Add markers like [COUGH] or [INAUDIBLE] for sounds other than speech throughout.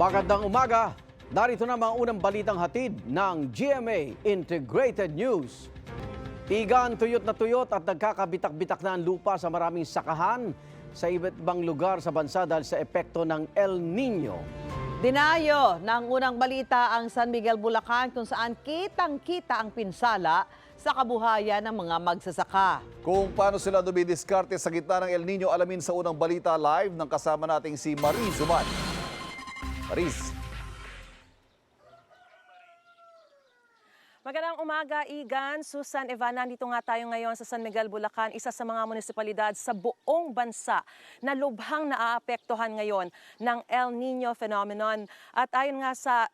Magandang umaga. Narito na mga unang balitang hatid ng GMA Integrated News. Igan tuyot na tuyot at nagkakabitak-bitak na ang lupa sa maraming sakahan sa iba't ibang lugar sa bansa dahil sa epekto ng El Nino. Dinayo ng unang balita ang San Miguel, Bulacan kung saan kitang-kita ang pinsala sa kabuhayan ng mga magsasaka. Kung paano sila dumidiskarte sa gitna ng El Nino, alamin sa unang balita live ng kasama nating si Marie Zuman. Maris, Magandang umaga, Igan. Susan Evana, dito nga tayo ngayon sa San Miguel, Bulacan, isa sa mga munisipalidad sa buong bansa na lubhang naaapektuhan ngayon ng El Nino phenomenon. At ayon nga sa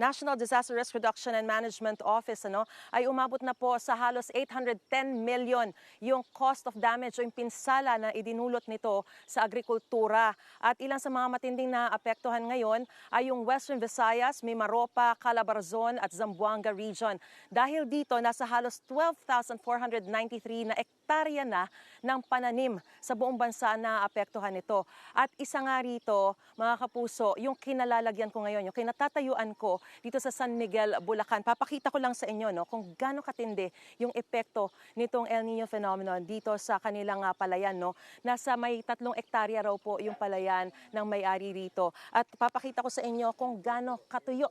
National Disaster Risk Reduction and Management Office ano, ay umabot na po sa halos 810 million yung cost of damage o yung pinsala na idinulot nito sa agrikultura. At ilang sa mga matinding na apektuhan ngayon ay yung Western Visayas, Mimaropa, Calabarzon at Zamboanga region. Dahil dito, nasa halos 12,493 na hektarya na ng pananim sa buong bansa na apektuhan nito. At isa nga rito, mga kapuso, yung kinalalagyan ko ngayon, yung kinatatayuan ko dito sa San Miguel, Bulacan. Papakita ko lang sa inyo no, kung gaano katindi yung epekto nitong El Nino phenomenon dito sa kanilang ah, palayan. No. Nasa may tatlong ektarya raw po yung palayan ng may-ari rito. At papakita ko sa inyo kung gaano katuyo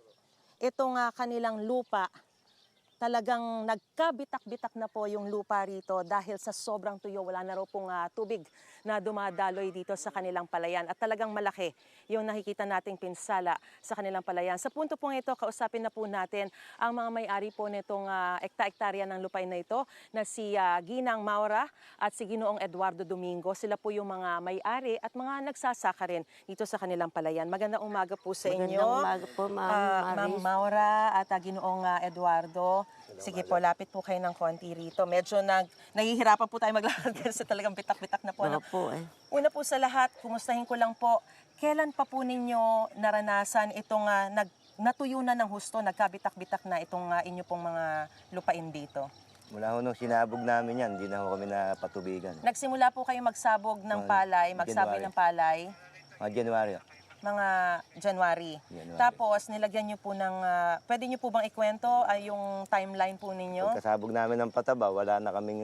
itong ah, kanilang lupa talagang nagkabitak-bitak na po yung lupa rito dahil sa sobrang tuyo. Wala na raw pong ah, tubig na dumadaloy dito sa kanilang palayan. At talagang malaki yung nakikita nating pinsala sa kanilang palayan. Sa punto pong ito, kausapin na po natin ang mga may-ari po nitong ah, ekta-ektarya ng lupain na ito na si ah, Ginang Maura at si Ginoong Eduardo Domingo. Sila po yung mga may-ari at mga nagsasaka rin dito sa kanilang palayan. Magandang umaga po sa inyo. Magandang umaga po, Ma'am Ah, Ma'am. Maura at ah, Ginoong ah, Eduardo. Sige po, lapit po kayo ng konti rito. Medyo nag, nahihirapan po tayo maglakad [LAUGHS] kasi talagang bitak-bitak na po. ano. Opo eh. Una po sa lahat, kumustahin ko lang po, kailan pa po ninyo naranasan itong ah, nag, natuyo na ng husto, nagkabitak-bitak na itong ah, inyo pong mga lupain dito? Mula ho nung sinabog namin yan, hindi na ho kami napatubigan. Nagsimula po kayo magsabog ng Mga palay, magsabi January. ng palay, Mga January. ho. Mga January. January. Tapos, nilagyan nyo po ng, ah, pwede nyo po bang ikwento ay yung timeline po ninyo? Pagkasabog namin ng pataba, wala na kaming,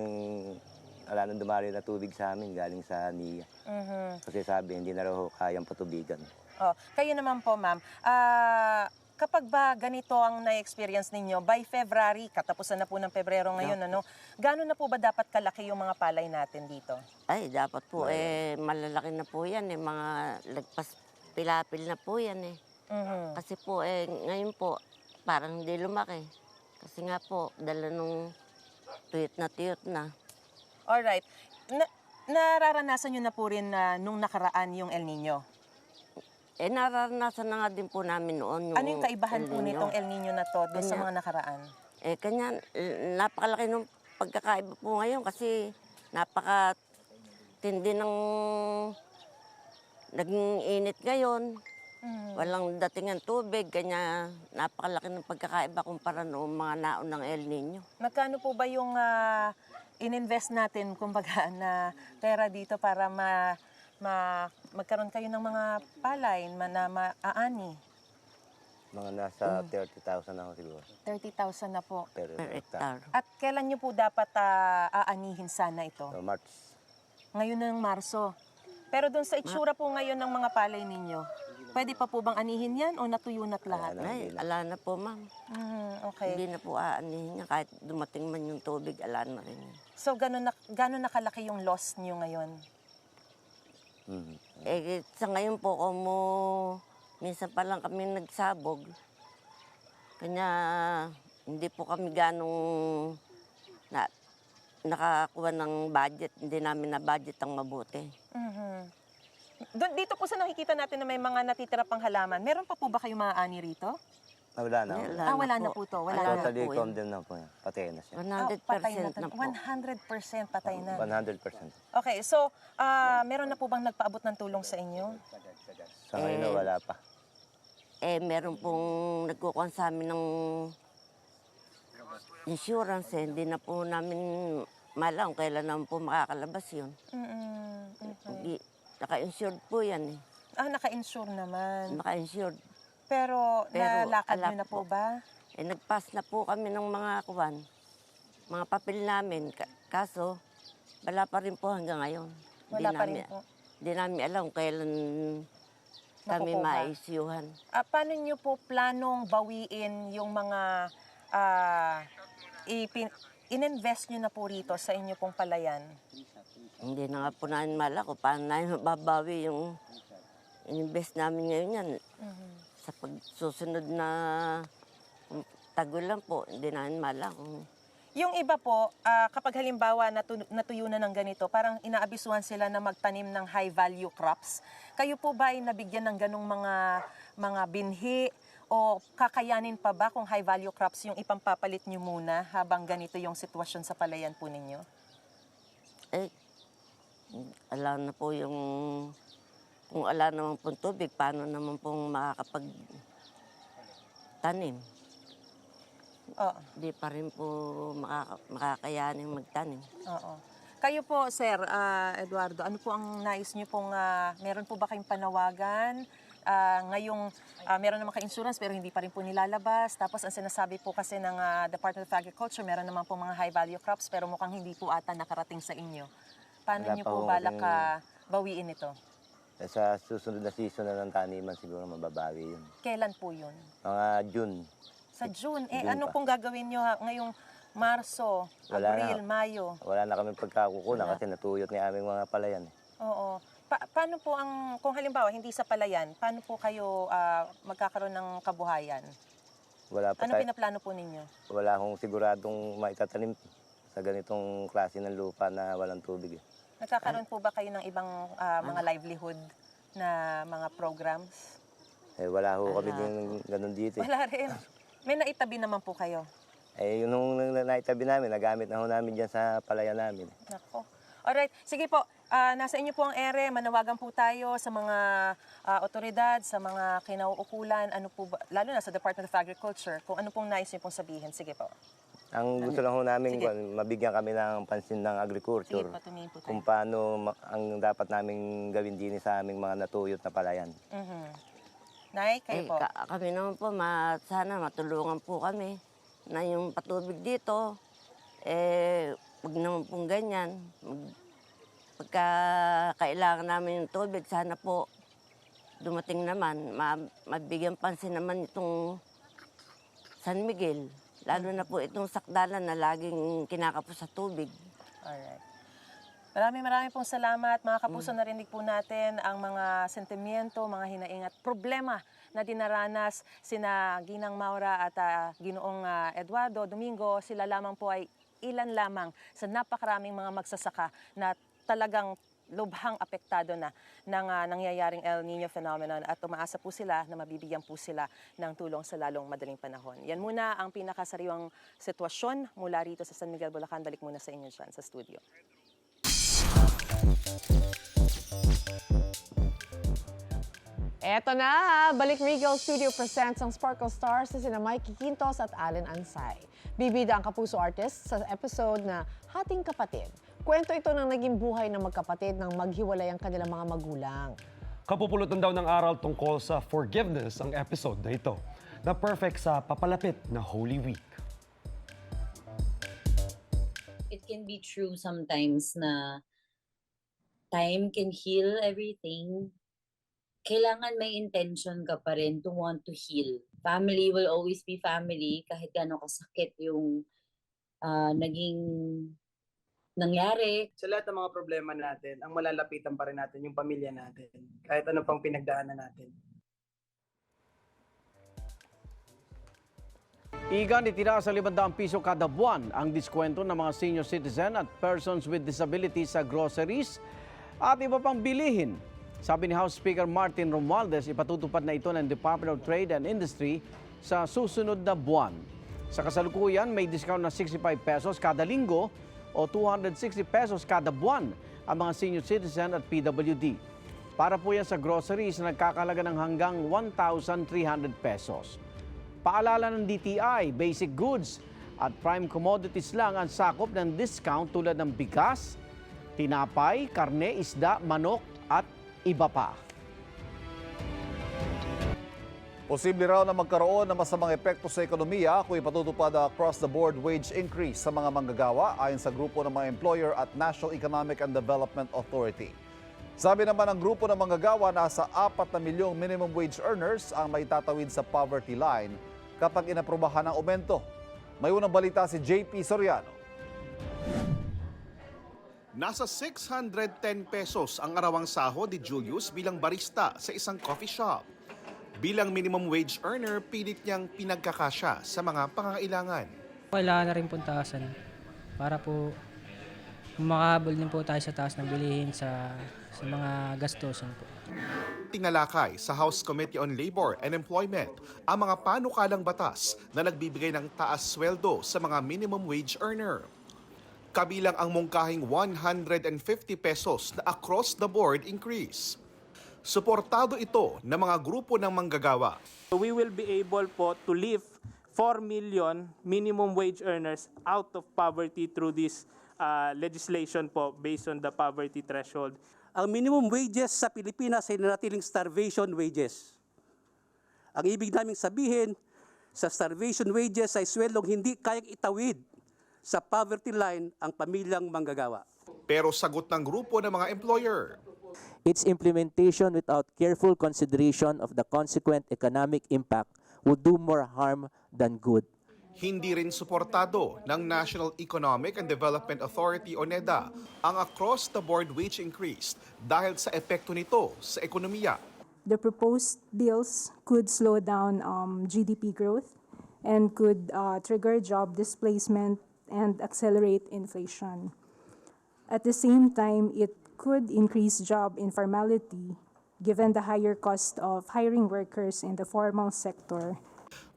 wala nang dumari na tubig sa amin galing sa NIA. Mhm. Kasi sabi, hindi na raw ho kayang patubigan. Oh, kayo naman po, ma'am. Ah, kapag ba ganito ang na-experience ninyo, by February, katapusan na po ng Pebrero ngayon, ano, gano'n na po ba dapat kalaki yung mga palay natin dito? Ay, dapat po eh, malalaki na po yan eh. Mga lagpas pilapil na po yan eh. Mhm. Kasi po eh, ngayon po, parang hindi lumaki. Kasi nga po, dala nung tuyot na tuyot na. Alright. Na, nararanasan nyo na po rin na nung nakaraan yung El Nino. Eh, nararanasan na nga din po namin noon yung Ano yung kaibahan El po Nino. nitong El Nino na to doon sa mga nakaraan? Eh, kanya, eh, napakalaki ng pagkakaiba po ngayon kasi napaka tindi ng naging init ngayon. Mhm. Walang dating ng tubig, kanya napakalaki ng pagkakaiba kumpara noong mga naon ng El Nino. Magkano po ba yung ah, ininvest natin, kumbaga, [LAUGHS] na pera dito para ma, ma, magkaroon kayo ng mga palay ma, na maaani? Mga nasa 30,000 na ho siguro. 30,000 na po. Per, Per hectare. At kailan nyo po dapat ah, aanihin sana ito? So, March. Ngayon ng Marso. Pero doon sa itsura po ngayon ng mga palay ninyo, pwede pa po bang anihin yan o natuyo na't lahat? Ay, ala na po ma'am. Mhm, okay. Hindi na po aanihin niya. Kahit dumating man yung tubig, ala na rin. So, gano'n na, gano'n nakalaki yung loss nyo ngayon? Mhm. Eh, sa ngayon po, kung mo, minsan pa lang kami nagsabog. Kanya, hindi po kami ganong na, nakakuha ng budget. Hindi namin na budget ang mabuti. Mhm. Doon, dito po sa nakikita natin na may mga natitira pang halaman, meron pa po ba kayong mga ani rito? Ah, wala na. Wala ah, wala na po to. Wala na. na Totally po yun. condemned na po yan. Patay na siya. 100% Ah, patay na, na, po. 100% patay na. 100%. Okay, so ah, meron na po bang nagpaabot ng tulong sa inyo? Sa ngayon na Eh, wala pa. Eh, meron pong nagkukuhan sa amin ng insurance. Eh. Hindi na po namin malam kailan naman po makakalabas yun. Mm-mm. Okay. Hindi- Naka-insured po yan eh. Ah, naka-insure naman. Naka-insured. Pero, Pero nalakad ala niyo na po po. ba? Eh, nagpass na po kami ng mga kuwan, mga papel namin. Ka- kaso, wala pa rin po hanggang ngayon. Wala Di pa rin namin- po. Di namin alam kung kailan kami Makukuha. maisyuhan. Ah, paano niyo po planong bawiin yung mga ah, ipin, ininvest niyo na po rito sa inyo pong palayan? Hindi na nga po namin mala kung paano namin mababawi yung ininvest namin ngayon yan. Mhm. Sa pagsusunod na tagol lang po, hindi namin mala kung Yung iba po, ah, kapag halimbawa natu- natuyo na ng ganito, parang inaabisuhan sila na magtanim ng high value crops. Kayo po ba ay nabigyan ng ganong mga mga binhi o kakayanin pa ba kung high value crops yung ipampapalit nyo muna habang ganito yung sitwasyon sa palayan po ninyo? eh, alam na po yung, kung ala naman pong tubig, paano naman pong makakapag tanim. Oo. Di pa rin po makaka, makakayanin magtanim. Oo. Kayo po, Sir ah, Eduardo, ano po ang nais niyo pong, ah, meron po ba kayong panawagan? Ah, ngayong ah, meron naman ka-insurance pero hindi pa rin po nilalabas. Tapos ang sinasabi po kasi ng ah, Department of Agriculture, meron naman po mga high value crops pero mukhang hindi po ata nakarating sa inyo. Paano Wala niyo po balak ah, bawiin ito? Eh, Sa susunod na season na ng taniman siguro mababawi yun. Kailan po yun? Mga June, Sa June. Eh, June ano pa. pong gagawin niyo ha- ngayong Marso, Wala na. Abril, Mayo? wala na kami pagkakukunan kasi natuyot ni aming mga palayan. Oo. Pa- paano po ang, kung halimbawa hindi sa palayan, paano po kayo ah, magkakaroon ng kabuhayan? Wala pa Ano tayo- pinaplano po ninyo? wala akong siguradong maitatanim sa ganitong klase ng lupa na walang tubig. eh. Nagkakaroon po ba kayo ng ibang ah, mga livelihood na mga programs? Eh, wala ho kami din ganun dito. eh. Wala rin. May naitabi naman po kayo. Eh, yun nung nung naitabi namin, nagamit na ho namin dyan sa palayan namin. Nako. Alright, sige po. Ah, nasa inyo po ang ere. Manawagan po tayo sa mga ah, otoridad, sa mga kinauukulan, ano po ba, lalo na sa Department of Agriculture, kung ano pong nais niyo pong sabihin. Sige po. Ang gusto lang ho namin, Sige. mabigyan kami ng pansin ng Sige agriculture. po, tumingin po tayo. Kung paano ma- ang dapat naming gawin din sa aming mga natuyot na palayan. Mhm. Nay, kayo Eh, po. ka- kami naman po, ma, sana matulungan po kami na yung patubig dito, eh, wag naman pong ganyan. Mag, pagka kailangan namin yung tubig, sana po dumating naman, ma, mabigyan pansin naman itong San Miguel. Lalo na po itong sakdalan na laging kinakapos sa tubig. Alright. Maraming maraming pong salamat. Mga kapuso, narinig po natin ang mga sentimiento, mga hinaing at problema na dinaranas sina Ginang Maura at ah, Ginoong ah, Eduardo Domingo. Sila lamang po ay ilan lamang sa napakaraming mga magsasaka na talagang lubhang apektado na ng ah, nangyayaring El Nino phenomenon at umaasa po sila na mabibigyan po sila ng tulong sa lalong madaling panahon. Yan muna ang pinakasariwang sitwasyon mula rito sa San Miguel, Bulacan. Balik muna sa inyo dyan sa studio. Eto na, balik Regal Studio presents ang Sparkle Stars na sina Mikey Quintos at Allen Ansay. Bibida ang kapuso artist sa episode na Hating Kapatid. Kwento ito ng naging buhay ng magkapatid nang maghiwalay ang kanilang mga magulang. Kapupulutan daw ng aral tungkol sa forgiveness ang episode na ito, na perfect sa papalapit na Holy Week. it can be true sometimes na time can heal everything. Kailangan may intention ka pa rin to want to heal. Family will always be family kahit gano'ng kasakit yung ah, naging nangyari. sa lahat ng mga problema natin, ang malalapitan pa rin natin yung pamilya natin. Kahit ano pang pinagdaanan natin. Igan itinaas sa 500 piso kada buwan ang diskwento ng mga senior citizen at persons with disabilities sa groceries at iba pang bilihin. Sabi ni House Speaker Martin Romualdez, ipatutupad na ito ng Department of Trade and Industry sa susunod na buwan. Sa kasalukuyan, may discount na 65 pesos kada linggo o 260 pesos kada buwan ang mga senior citizen at PWD. Para po yan sa groceries na nagkakalaga ng hanggang 1,300 pesos. Paalala ng DTI, basic goods at prime commodities lang ang sakop ng discount tulad ng bigas, tinapay, karne, isda, manok at iba pa. Posible raw na magkaroon ng masamang epekto sa ekonomiya kung ipatutupad ang across-the-board wage increase sa mga manggagawa ayon sa grupo ng mga employer at National Economic and Development Authority. Sabi naman ng grupo ng manggagawa nasa 4 na milyong minimum wage earners ang may tatawid sa poverty line kapag inaprubahan ang aumento. May unang balita si JP Soriano. Nasa 610 pesos ang arawang sahod ni Julius bilang barista sa isang coffee shop. Bilang minimum wage earner, pilit niyang pinagkakasya sa mga pangangailangan. Kailangan na rin pong taasan para po makahabol din po tayo sa taas ng bilihin sa, sa mga gastusin po. Tinalakay sa House Committee on Labor and Employment ang mga panukalang batas na nagbibigay ng taas sweldo sa mga minimum wage earner. Kabilang ang mungkahing 150 pesos na across-the-board increase. Suportado ito ng mga grupo ng manggagawa. We will be able po to lift 4 million minimum wage earners out of poverty through this uh, legislation po based on the poverty threshold. Ang minimum wages sa Pilipinas ay nanatiling starvation wages. Ang ibig naming sabihin, sa starvation wages ay sweldong hindi kayang itawid sa poverty line ang pamilyang manggagawa. Pero sagot ng grupo ng mga employer, Its implementation without careful consideration of the consequent economic impact would do more harm than good. Hindi rin suportado ng National Economic and Development Authority o NEDA ang across-the-board wage increase dahil sa epekto nito sa ekonomiya. The proposed bills could slow down um, GDP growth and could uh, trigger job displacement and accelerate inflation. At the same time, it could increase job informality given the higher cost of hiring workers in the formal sector.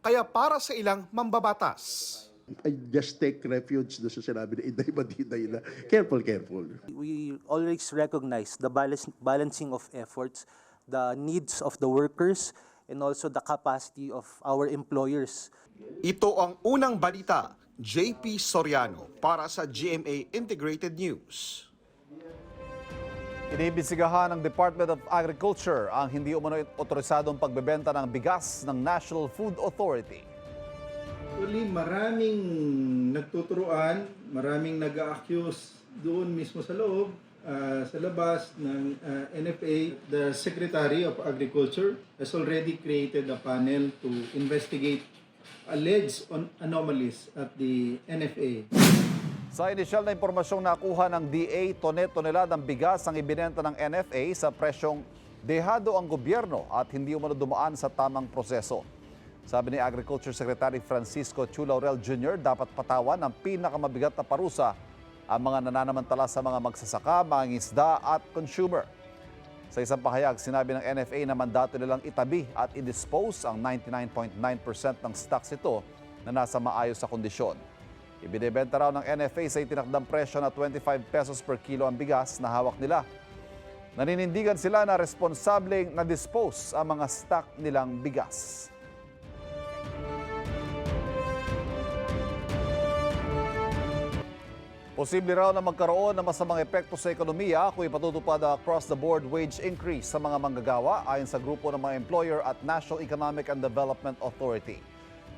Kaya para sa ilang mambabatas, I just take refuge doon sa sinabi na inday madiday na careful, careful. We always recognize the balance, balancing of efforts, the needs of the workers, and also the capacity of our employers. ito ang unang balita. JP Soriano para sa GMA Integrated News. Inibisigahan ng Department of Agriculture ang hindi umano otorisadong pagbebenta ng bigas ng National Food Authority. Actually, maraming nagtuturuan, maraming nag-accuse doon mismo sa loob, ah, sa labas ng ah, NFA. The Secretary of Agriculture has already created a panel to investigate alleged anomalies at the NFA. Sa inisyal na impormasyong nakuha ng DA, tone-toneladang bigas ang ibinenta ng NFA sa presyong dehado ang gobyerno at hindi umano dumaan sa tamang proseso. Sabi ni Agriculture Secretary Francisco Chu Laurel Jr., dapat patawan ng pinakamabigat na parusa ang mga nananamantala sa mga magsasaka, mga isda at consumer. Sa isang pahayag, sinabi ng NFA na mandato nilang itabi at i-dispose ang 99.9% ng stocks ito na nasa maayos sa kondisyon. Ibinebenta raw ng NFA sa itinakdang presyo na 25 pesos per kilo ang bigas na hawak nila. Naninindigan sila na responsableng na-dispose ang mga stock nilang bigas. Posible raw na magkaroon ng masamang epekto sa ekonomiya kung ipatutupad ang across-the-board wage increase sa mga manggagawa ayon sa grupo ng mga employer at National Economic and Development Authority.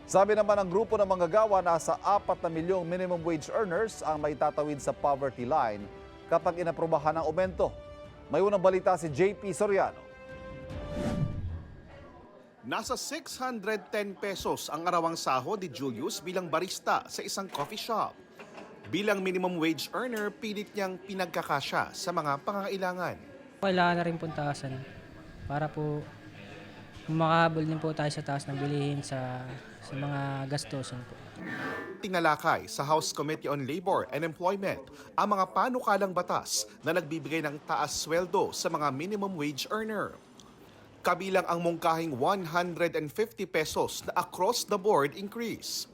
Sabi naman ng grupo ng manggagawa nasa 4 na milyong minimum wage earners ang may tatawid sa poverty line kapag inaprubahan ang aumento. May unang balita si JP Soriano. Nasa 610 pesos ang arawang sahod ni Julius bilang barista sa isang coffee shop. Bilang minimum wage earner, pilit niyang pinagkakasya sa mga pangangailangan. Kailangan na rin pong taasan para po makahabol din po tayo sa taas ng bilihin sa, sa mga gastusin po. Tinalakay sa House Committee on Labor and Employment ang mga panukalang batas na nagbibigay ng taas sweldo sa mga minimum wage earner. Kabilang ang mungkahing 150 pesos na across-the-board increase.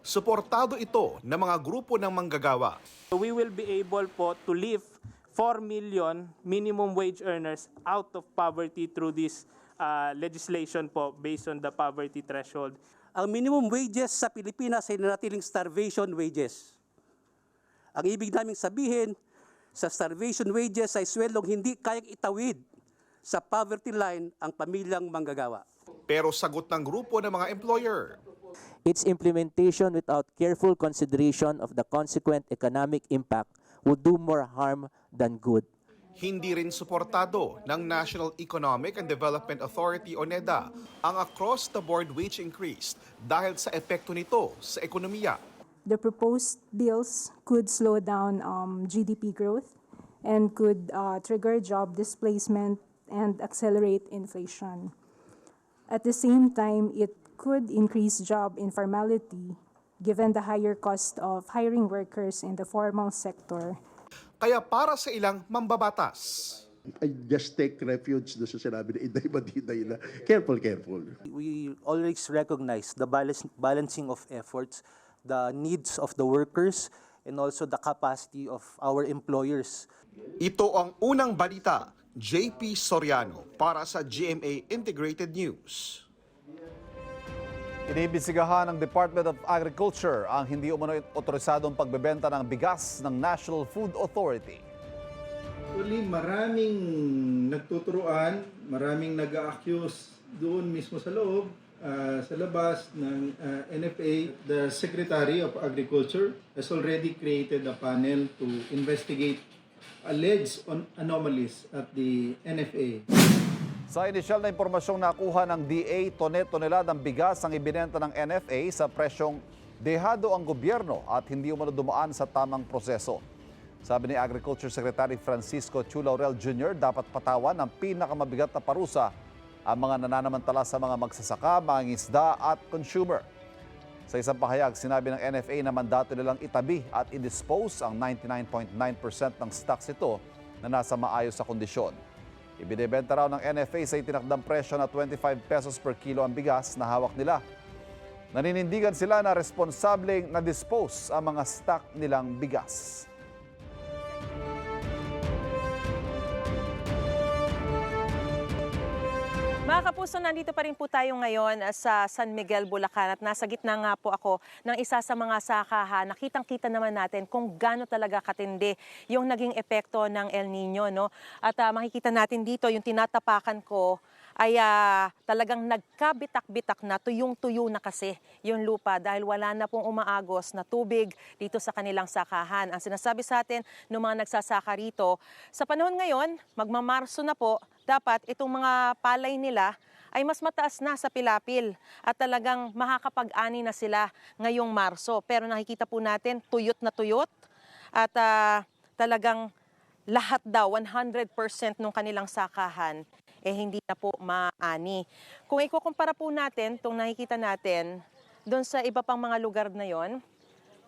Suportado ito ng mga grupo ng manggagawa. We will be able po to lift 4 million minimum wage earners out of poverty through this uh, legislation po based on the poverty threshold. Ang minimum wages sa Pilipinas ay nanatiling starvation wages. Ang ibig naming sabihin, sa starvation wages ay sweldong hindi kayang itawid sa poverty line ang pamilyang manggagawa. Pero sagot ng grupo ng mga employer, Its implementation without careful consideration of the consequent economic impact would do more harm than good. Hindi rin suportado ng National Economic and Development Authority o NEDA ang across-the-board wage increase dahil sa epekto nito sa ekonomiya. The proposed bills could slow down um, GDP growth and could uh, trigger job displacement and accelerate inflation. At the same time, it could increase job informality given the higher cost of hiring workers in the formal sector Kaya para sa ilang mambabatas, I just take refuge doon sa sinabi ni Inday Madinay na careful, careful. We always recognize the balance, balancing of efforts, the needs of the workers, and also the capacity of our employers. ito ang unang balita, JP Soriano para sa GMA Integrated News. Iniimbisigahan ng Department of Agriculture ang hindi umano otorisadong pagbebenta ng bigas ng National Food Authority. Actually, maraming nagtuturuan, maraming nag-accuse doon mismo sa loob, ah, sa labas ng ah, NFA. The Secretary of Agriculture has already created a panel to investigate alleged on anomalies at the NFA. Sa inisyal na impormasyong nakuha ng DA, tone-toneladang bigas ang ibinenta ng NFA sa presyong dehado ang gobyerno at hindi umano dumaan sa tamang proseso. Sabi ni Agriculture Secretary Francisco Chulaurel Jr., dapat patawan ng pinakamabigat na parusa ang mga nananamantala sa mga magsasaka, mga isda at consumer. Sa isang pahayag, sinabi ng NFA na mandato nilang itabi at i-dispose ang 99.9% ng stocks ito na nasa maayos sa kondisyon. Ibinebenta raw ng NFA sa itinakdang presyo na 25 pesos per kilo ang bigas na hawak nila. Naninindigan sila na responsableng na-dispose ang mga stock nilang bigas. Mga kapuso, nandito pa rin po tayo ngayon ah, sa San Miguel, Bulacan at nasa gitna nga po ako ng isa sa mga sakahan. Nakitang-kita naman natin kung gaano talaga katindi yung naging epekto ng El Nino. No? At ah, makikita natin dito yung tinatapakan ko ay ah, talagang nagkabitak-bitak na, tuyong-tuyo na kasi yung lupa dahil wala na pong umaagos na tubig dito sa kanilang sakahan. Ang sinasabi sa atin ng mga nagsasaka rito, sa panahon ngayon, magmamarso na po, dapat itong mga palay nila ay mas mataas na sa pilapil at talagang makakapag-ani na sila ngayong Marso. Pero nakikita po natin tuyot na tuyot at ah, talagang lahat daw, 100% ng kanilang sakahan, eh hindi na po maani. Kung ikukumpara po natin, itong nakikita natin, doon sa iba pang mga lugar na yon,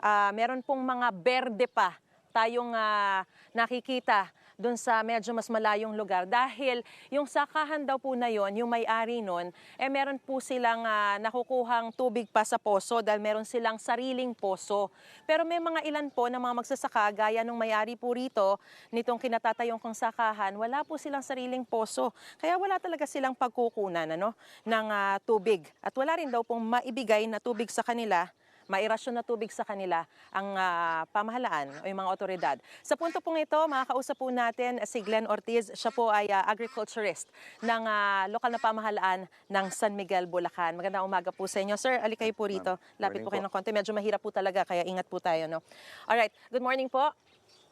ah, meron pong mga berde pa tayong ah, nakikita doon sa medyo mas malayong lugar dahil yung sakahan daw po na yon, yung may-ari nun, eh meron po silang ah, nakukuhang tubig pa sa poso dahil meron silang sariling poso. Pero may mga ilan po na mga magsasaka gaya nung may-ari po rito nitong kinatatayong kong sakahan, wala po silang sariling poso. Kaya wala talaga silang pagkukunan ano, ng ah, tubig. At wala rin daw pong maibigay na tubig sa kanila mairasyon na tubig sa kanila ang ah, pamahalaan o yung mga otoridad. Sa punto pong ito, makakausap po natin si Glenn Ortiz. Siya po ay ah, agriculturist ng ah, lokal na pamahalaan ng San Miguel, Bulacan. Magandang umaga po sa inyo. Sir, alikay po rito. Lapit po kayo ng konti. Medyo mahirap po talaga, kaya ingat po tayo. No? Alright, good morning po.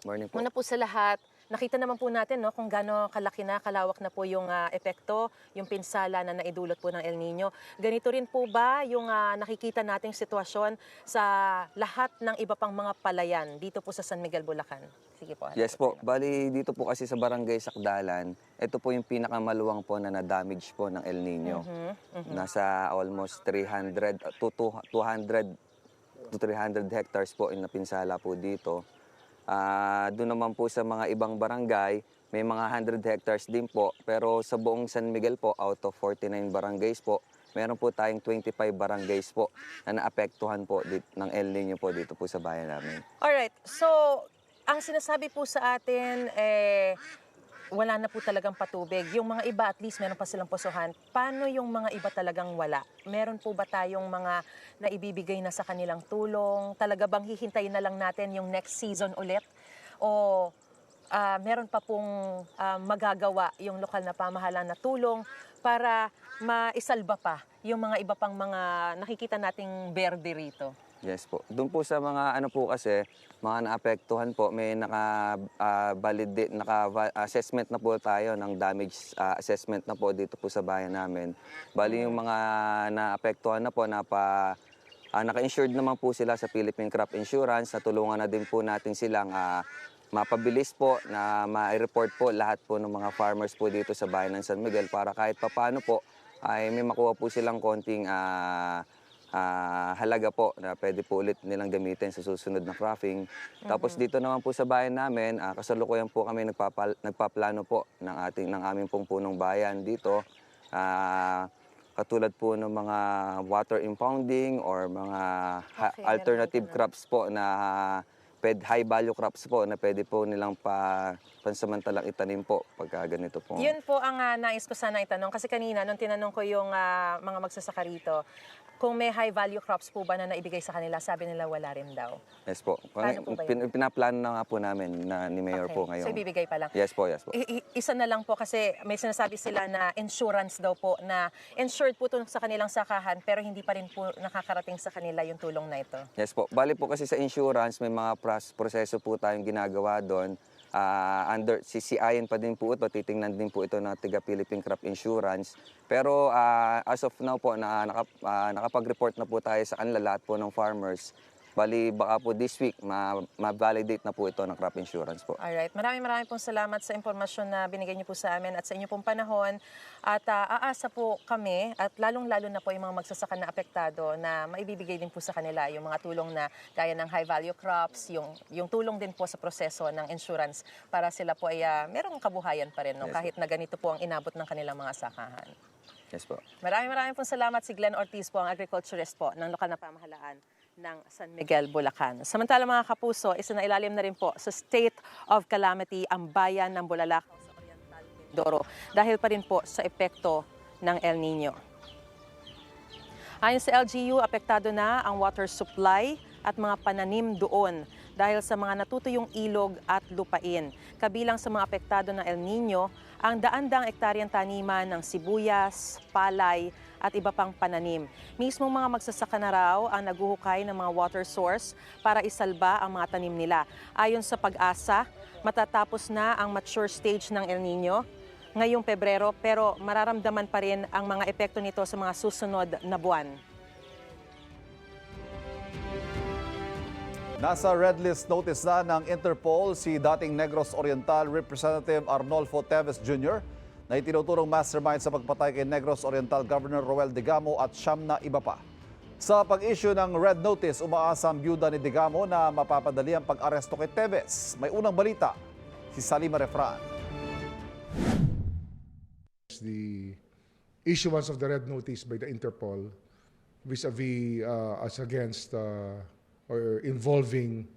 Morning po. Una po sa lahat, nakita naman po natin no, kung gaano kalaki na, kalawak na po yung ah, epekto, yung pinsala na naidulot po ng El Nino. Ganito rin po ba yung ah, nakikita nating sitwasyon sa lahat ng iba pang mga palayan dito po sa San Miguel, Bulacan? Sige po. Yes po. Bali, dito po kasi sa Barangay Sakdalan, ito po yung pinakamaluwang po na na-damage po ng El Nino. Mhm, mhm. Nasa almost 300 to 200 to 300 hectares po yung napinsala po dito. Ah, doon naman po sa mga ibang barangay, may mga 100 hectares din po. Pero sa buong San Miguel po, out of 49 barangays po, meron po tayong 25 barangays po na naapektuhan po dit, ng El Nino po dito po sa bayan namin. Alright, so ang sinasabi po sa atin, eh, wala na po talagang patubig. Yung mga iba, at least meron pa silang posohan. Paano yung mga iba talagang wala? Meron po ba tayong mga naibibigay na sa kanilang tulong? Talaga bang hihintayin na lang natin yung next season ulit? O ah, meron pa pong ah, magagawa yung lokal na pamahalaan na tulong para maisalba pa yung mga iba pang mga nakikita nating berde rito? Yes po. Doon po sa mga ano po kasi, mga naapektuhan po, may naka ah, validate, naka va- assessment na po tayo ng damage ah, assessment na po dito po sa bayan namin. Bali yung mga naapektuhan na po, napa ah, naka-insured naman po sila sa Philippine Crop Insurance. Natulungan na din po natin silang ah, mapabilis po na ma-report po lahat po ng mga farmers po dito sa bayan ng San Miguel para kahit papano po ay may makuha po silang konting ah, ah, halaga po na pwede po ulit nilang gamitin sa susunod na cropping. Tapos dito naman po sa bayan namin, ah, kasalukuyan po kami nagpapal- nagpaplano po ng ating ng aming pong punong bayan dito. Ah, katulad po ng mga water impounding or mga Okay, alternative po crops po na pwede, high value crops po na pwede po nilang pa, pansamantalang itanim po pagka ganito po. Yun po ang ah, nais ko sana itanong. Kasi kanina, nung tinanong ko yung ah, mga magsasaka rito, kung may high value crops po ba na naibigay sa kanila, sabi nila wala rin daw. Yes po. Paano po ba yun? Pin- pinaplano na nga po namin na ni Mayor Okay. po ngayon. So ibibigay pa lang. Yes po, yes po. I- isa na lang po kasi may sinasabi sila na insurance daw po na insured po to sa kanilang sakahan pero hindi pa rin po nakakarating sa kanila yung tulong na ito. Yes po. Bali po kasi sa insurance, may mga proseso po tayong ginagawa doon. Ah, under CCIN pa din po ito, titingnan din po ito ng tiga Philippine Crop Insurance. Pero ah, as of now po, na, naka, ah, nakapag-report na po tayo sa kanila lahat po ng farmers. Bali, baka po this week, ma- ma-validate na po ito ng crop insurance po. Alright, maraming maraming pong salamat sa impormasyon na binigay niyo po sa amin at sa inyo pong panahon. At ah, aasa po kami at lalong-lalo na po yung mga magsasaka na apektado na maibibigay din po sa kanila yung mga tulong na gaya ng high value crops, yung, yung tulong din po sa proseso ng insurance para sila po ay ah, merong kabuhayan pa rin no, Yes, kahit na ganito po ang inabot ng kanilang mga sakahan. Yes po. Maraming maraming pong salamat si Glenn Ortiz po, ang agriculturist po ng lokal na pamahalaan ng San Miguel, Bulacan. Samantala mga kapuso, isa na ilalim na rin po sa state of calamity ang bayan ng Bulalakaw sa Oriental Mindoro dahil pa rin po sa epekto ng El Nino. Ayon sa LGU, apektado na ang water supply at mga pananim doon dahil sa mga natutuyong ilog at lupain. Kabilang sa mga apektado ng El Nino, ang daan-daang ektaryang taniman ng sibuyas, palay at iba pang pananim. Mismong mga magsasaka na raw ang naguhukay ng mga water source para isalba ang mga tanim nila. Ayon sa pag-asa, matatapos na ang mature stage ng El Nino ngayong Pebrero pero mararamdaman pa rin ang mga epekto nito sa mga susunod na buwan. Nasa red list notice na ng Interpol si dating Negros Oriental Representative Arnolfo Teves Jr. na itinuturong mastermind sa pagpatay kay Negros Oriental Governor Roel Digamo at siyam na iba pa. Sa pag-issue ng red notice, umaasa ang byuda ni Digamo na mapapadali ang pag-aresto kay Teves. May unang balita, si Salima Refran. the issuance of the red notice by the Interpol vis-a-vis uh, as against uh, or involving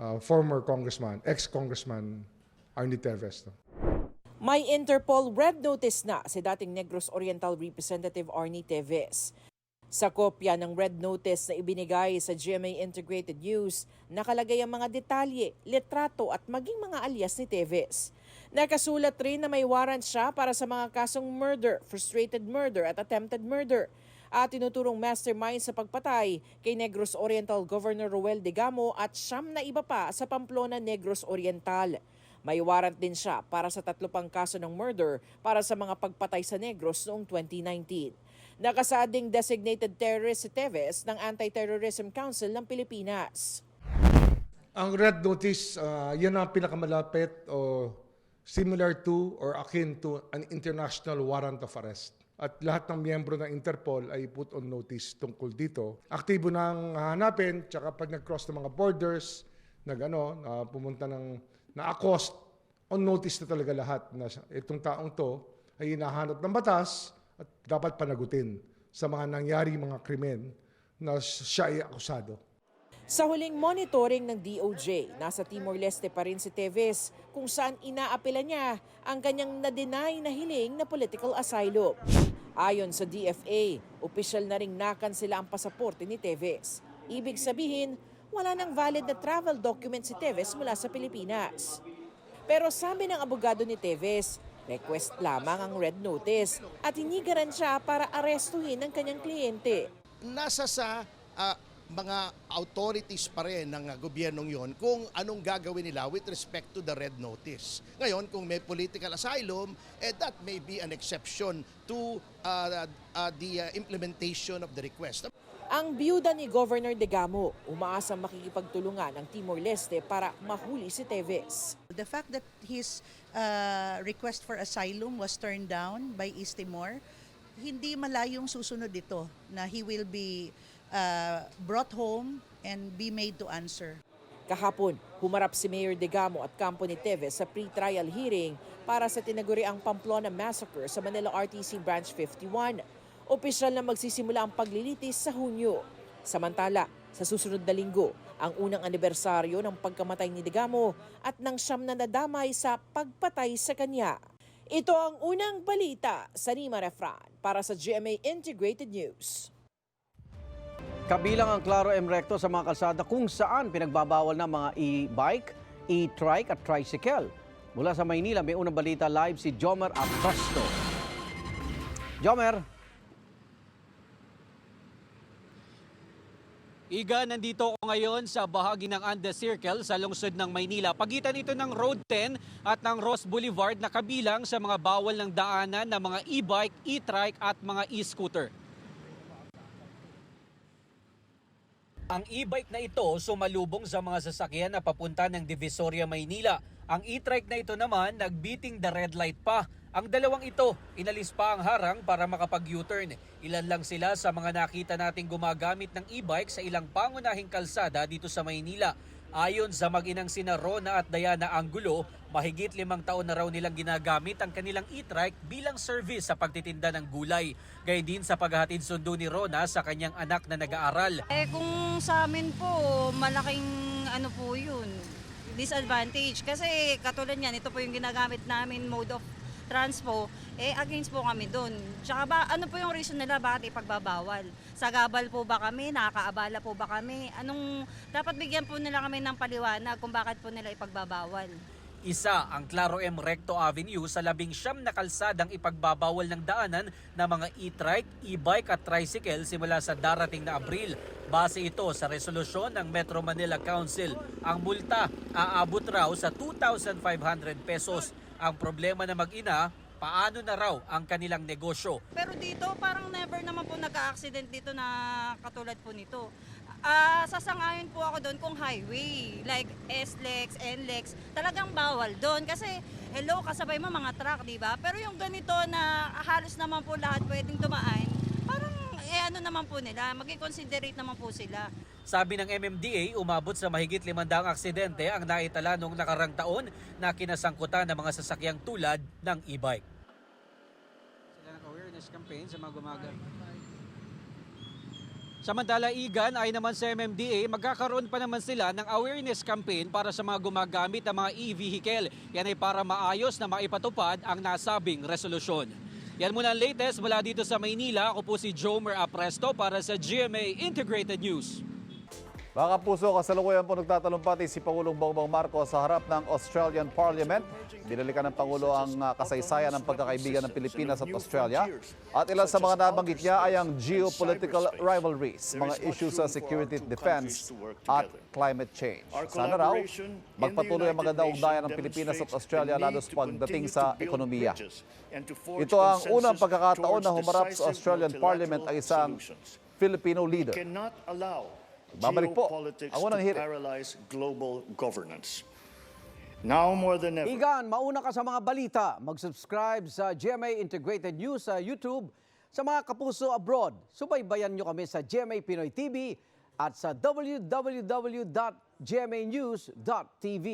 uh, former congressman, ex-congressman Arnie Teves. no? May Interpol red notice na si dating Negros Oriental Representative Arnie Teves. Sa kopya ng red notice na ibinigay sa GMA Integrated News, nakalagay ang mga detalye, litrato at maging mga alias ni Teves. Nakasulat rin na may warrant siya para sa mga kasong murder, frustrated murder at attempted murder at tinuturong mastermind sa pagpatay kay Negros Oriental Governor Roel Digamo at siyam na iba pa sa Pamplona Negros Oriental. May warrant din siya para sa tatlo pang kaso ng murder para sa mga pagpatay sa Negros noong 2019. Nakasading designated terrorist si Teves ng Anti-Terrorism Council ng Pilipinas. Ang red notice, uh, yan ang pinakamalapit o similar to or akin to an international warrant of arrest. At lahat ng miyembro ng Interpol ay put on notice tungkol dito. Aktibo nang hanapin, tsaka pag nag-cross ng mga borders, nag ano, na pumunta ng na-accost, on notice na talaga lahat na itong taong to ay hinahanap ng batas at dapat panagutin sa mga nangyari mga krimen na siya ay akusado. Sa huling monitoring ng DOJ, nasa Timor-Leste pa rin si Teves kung saan inaapela niya ang kanyang na-deny na hiling na political asylum. Ayon sa DFA, opisyal na ring nakansela ang pasaporte ni Teves. Ibig sabihin, wala nang valid na travel document si Teves mula sa Pilipinas. Pero sabi ng abogado ni Teves, request lamang ang red notice at hindi garansya para arestuhin ang kanyang kliyente. nasa sa ah, mga authorities pa rin ng ah, gobyernong yon kung anong gagawin nila with respect to the red notice. Ngayon, kung may political asylum, eh, that may be an exception to ah, ah, the ah, implementation of the request. Ang biyuda ni Governor Degamo, umaasang makikipagtulungan ang Timor-Leste para mahuli si Teves. The fact that his uh, request for asylum was turned down by East Timor, hindi malayong susunod ito na he will be uh, brought home and be made to answer. Kahapon, humarap si Mayor Degamo at kampo ni Teves sa pre-trial hearing para sa tinaguriang Pamplona Massacre sa Manila RTC Branch 51. Opisyal na magsisimula ang paglilitis sa Hunyo. Samantala, sa susunod na linggo, ang unang anibersaryo ng pagkamatay ni Degamo at ng siyam na nadamay sa pagpatay sa kanya. Ito ang unang balita sa Nima Refran para sa GMA Integrated News. Kabilang ang Claro M Recto sa mga kalsada kung saan pinagbabawal ng mga e-bike, e-trike at tricycle. Mula sa Maynila, may unang balita live si Jomer Aposto. Jomer, Iga, nandito ako ngayon sa bahagi ng Andes Circle sa lungsod ng Maynila. Pagitan ito ng Road 10 at ng Ross Boulevard na kabilang sa mga bawal ng daanan ng mga e-bike, e-trike at mga e-scooter. Ang e-bike na ito sumalubong sa mga sasakyan na papunta ng Divisoria, Maynila. Ang e-trike na ito naman nagbeating the red light pa. Ang dalawang ito, inalis pa ang harang para makapag-U-turn. Ilan lang sila sa mga nakita nating gumagamit ng e-bike sa ilang pangunahing kalsada dito sa Maynila. Ayon sa mag-inang sina Rona at Diana Angulo, mahigit limang taon na raw nilang ginagamit ang kanilang e-trike bilang service sa pagtitinda ng gulay. Gayun din sa paghahatid sundo ni Rona sa kanyang anak na nag-aaral. Eh kung sa amin po, malaking ano po yun, disadvantage. Kasi katulad niyan, ito po yung ginagamit namin mode of transpo, eh against po kami doon. Tsaka ba, ano po yung reason nila bakit ipagbabawal? Sagabal po ba kami? Nakakaabala po ba kami? Anong, dapat bigyan po nila kami ng paliwanag kung bakit po nila ipagbabawal. Isa ang Claro M Recto Avenue sa labing siyam na kalsadang ipagbabawal ng daanan ng mga e-trike, e-bike at tricycle simula sa darating na Abril. Base ito sa resolusyon ng Metro Manila Council. Ang multa aabot raw sa 2,500 pesos. Ang problema na mag-ina, paano na raw ang kanilang negosyo. Pero dito, parang never naman po nagka-accident dito na katulad po nito. Ah, sasangayon po ako doon kung highway, like S-Lex, N-Lex, talagang bawal doon kasi hello, kasabay mo mga truck, di ba? Pero yung ganito na halos naman po lahat pwedeng dumaan, ano naman po nila, maging considerate naman po sila. Sabi ng MMDA, umabot sa mahigit 500 aksidente ang naitala noong nakarang taon na kinasangkutan ng mga sasakyang tulad ng e-bike. Sila ng awareness campaign sa mga gumagamit. Samantala, Igan ay naman sa MMDA, magkakaroon pa naman sila ng awareness campaign para sa mga gumagamit ng mga e-vehicle. Yan ay para maayos na maipatupad ang nasabing resolusyon. Yan muna ang latest mula dito sa Maynila. Ako po si Jomer Apresto para sa GMA Integrated News. Mga puso, kasalukuyan po nagtatalumpati si Pangulong Bongbong Marcos sa harap ng Australian Parliament. Binalikan ng Pangulo ang uh, kasaysayan ng pagkakaibigan ng Pilipinas at Australia. At ilan sa mga nabanggit niya ay ang geopolitical rivalries, mga issues sa security at defense at climate change. Sana raw, magpatuloy ang magandang ugnayan ng Pilipinas at Australia lalo sa pagdating sa ekonomiya. Ito ang unang pagkakataon na humarap sa Australian Parliament ang isang Filipino leader. Babalik po geopolitics ang unang to hirit. paralyze global governance. Now more than ever, Igan, mauna ka sa mga balita. Mag-subscribe sa GMA Integrated News sa YouTube. Sa mga kapuso abroad, subaybayan nyo kami sa GMA Pinoy TV at sa www.gmanews.tv.